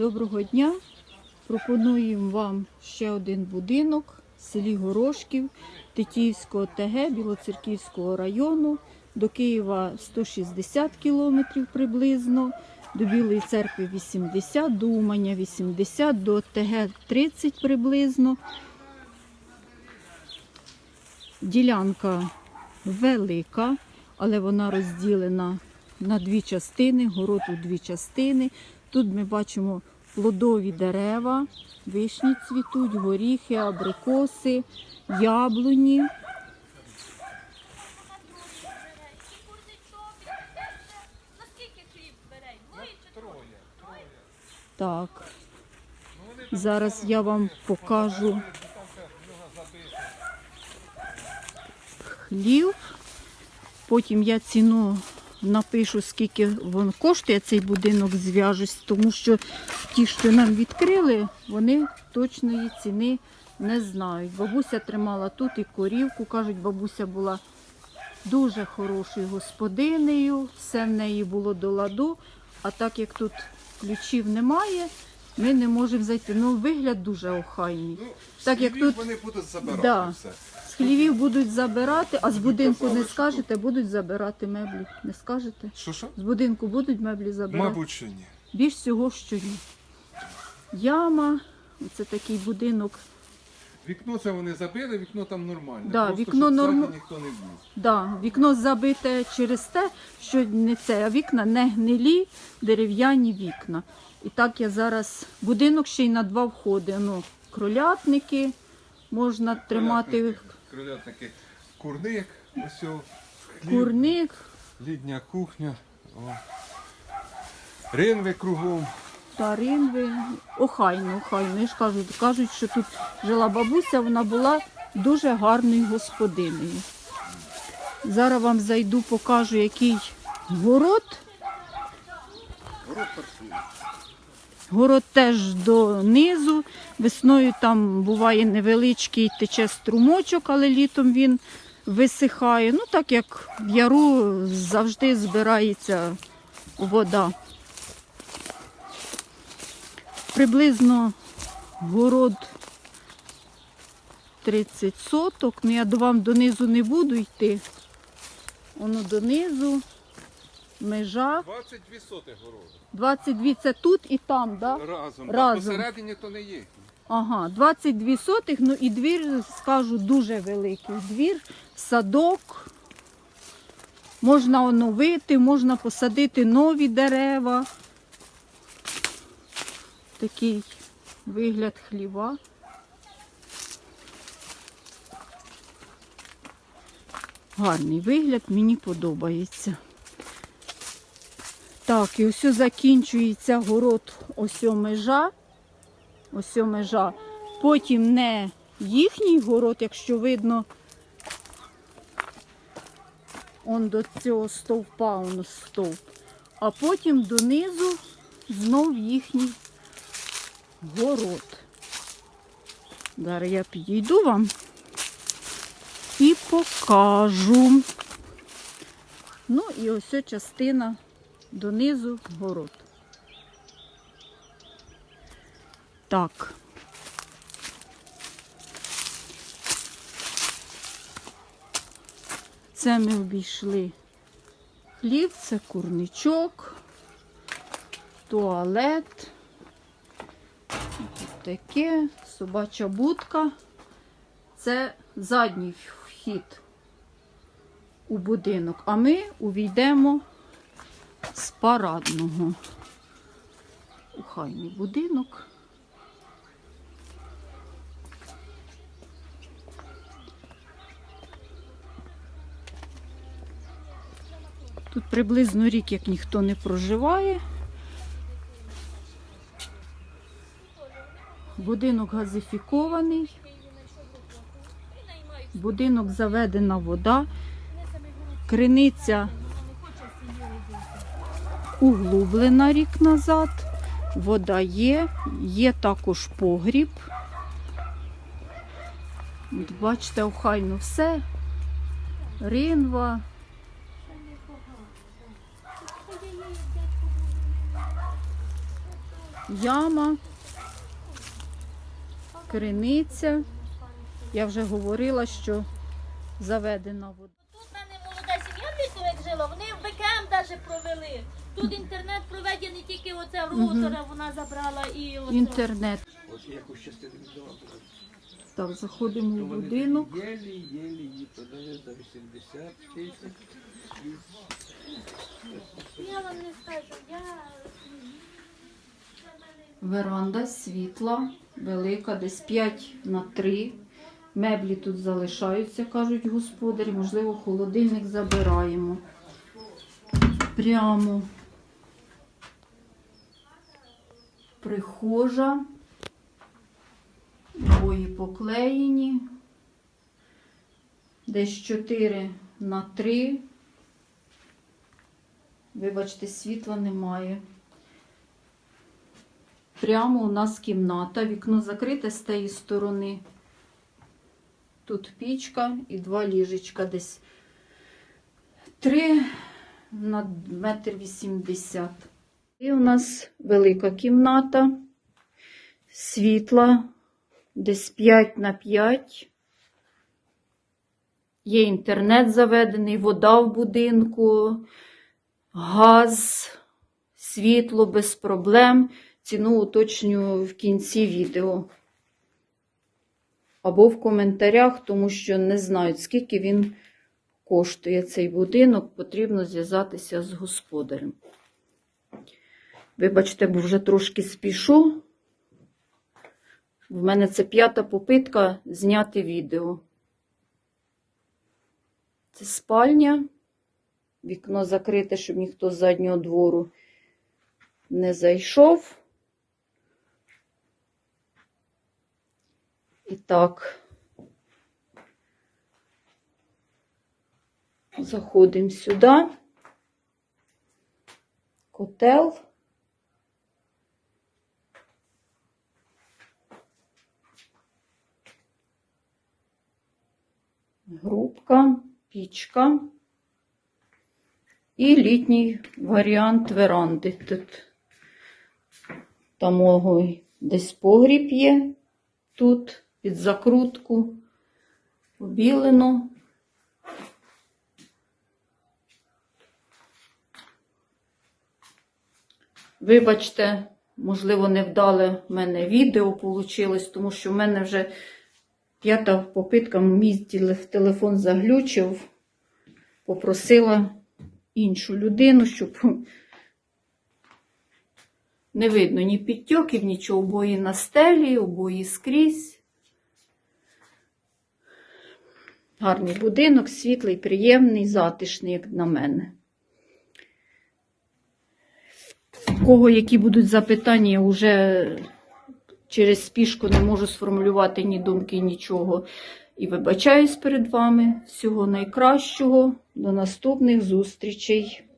Доброго дня! Пропонуємо вам ще один будинок в селі Горошків Тетіївського ТГ Білоцерківського району. До Києва 160 кілометрів приблизно, до Білої церкви 80, до Уманя 80, до ТГ 30 приблизно. Ділянка велика, але вона розділена на дві частини, город у дві частини. Тут ми бачимо плодові дерева, вишні цвітуть, горіхи, абрикоси, яблуні. Так. Зараз я вам покажу хлів. Потім я ціну напишу, скільки він коштує цей будинок, зв'яжусь, тому що ті, що нам відкрили, вони точної ціни не знають. Бабуся тримала тут і корівку. Кажуть, бабуся була дуже хорошою господинею, все в неї було до ладу. А так як тут ключів немає, ми не можемо зайти. Ну, вигляд дуже охайний. Ну, Так, як тут- вони будуть забирати Да. все. З хлівів будуть забирати, а з будинку не скажете, будуть забирати меблі. Не скажете? Що що? З будинку будуть меблі забирати? Мабуть, що ні. Більш всього, що ні. Яма, це такий будинок. Вікно це вони забили, вікно там нормальне. Да, Просто, вікно щоб ззаді норм- ніхто не був. Да, вікно забите через те, що не це, а вікна не гнилі, дерев'яні вікна. І так я зараз будинок ще й на два входи. Ну, кролятники можна тримати, Кролятники, кролятники. Курник, ось хліб, курник. літня кухня. О. Ринви кругом. Таринви. Охайно, охайно. Я ж кажу, кажуть, що тут жила бабуся, вона була дуже гарною господинею. Зараз вам зайду, покажу, який город. Город теж донизу. Весною там буває невеличкий тече струмочок, але літом він висихає. Ну, так як в яру завжди збирається вода. Приблизно город 30 соток. Ну, я до вам донизу не буду йти. Воно донизу, межа. 22 соти городу. 22 це тут і там, да? Разом. Разом. А посередині то не є. Ага, 22 сотих, ну і двір, скажу, дуже великий. Двір, садок. Можна оновити, можна посадити нові дерева. Такий вигляд хліва. Гарний вигляд, мені подобається. Так, і ось закінчується город ось межа. Ось межа. Потім не їхній город, якщо видно, он до цього стовпа, он стовп. А потім донизу знов їхній город. Зараз я підійду вам і покажу. Ну і ось частина донизу город. Так. Це ми обійшли хлів, це курничок, туалет. Тут таке, собача будка. Це задній вхід у будинок, а ми увійдемо з парадного. Ухайний будинок. Тут приблизно рік, як ніхто не проживає. Будинок газифікований. Будинок заведена вода. Криниця углублена рік назад. Вода є, є також погріб. От бачите, охайно все. Ринва. яма, криниця. Я вже говорила, що заведена вода. Тут в мене молода сім'я як жила, вони в БКМ навіть провели. Тут інтернет проведений тільки оце роутера, вона забрала і оце. Інтернет. От якусь частину. Так, заходимо в будинок. єлі, єлі її продали за 80 тисяч. Я вам не скажу, я... Веранда світла, велика, десь 5 на 3. Меблі тут залишаються, кажуть господарі. Можливо, холодильник забираємо. Прямо прихожа. Двої поклеєні. Десь 4 на 3. Вибачте, світла немає. Прямо у нас кімната, вікно закрите з тієї сторони. Тут пічка і два ліжечка десь. Три на метр вісімдесят. І у нас велика кімната, світла, десь 5 на 5. Є інтернет заведений, вода в будинку, газ, світло без проблем. Ціну уточню в кінці відео. Або в коментарях, тому що не знають, скільки він коштує цей будинок, потрібно зв'язатися з господарем. Вибачте, бо вже трошки спішу. В мене це п'ята попитка зняти відео. Це спальня. Вікно закрите, щоб ніхто з заднього двору не зайшов. І так. Заходимо сюди. Котел. Грубка, пічка. І літній варіант веранди. Тут там ой, десь погріб є. Тут під закрутку побілено. Вибачте, можливо, невдале в мене відео вийшло, тому що в мене вже п'ята попитка, мій телефон заглючив, попросила іншу людину, щоб не видно ні підтьоків, нічого, обої на стелі, обої скрізь. Гарний будинок, світлий, приємний, затишний, як на мене. В кого які будуть запитання, вже через спішку не можу сформулювати ні думки, нічого. І вибачаюсь перед вами. Всього найкращого. До наступних зустрічей.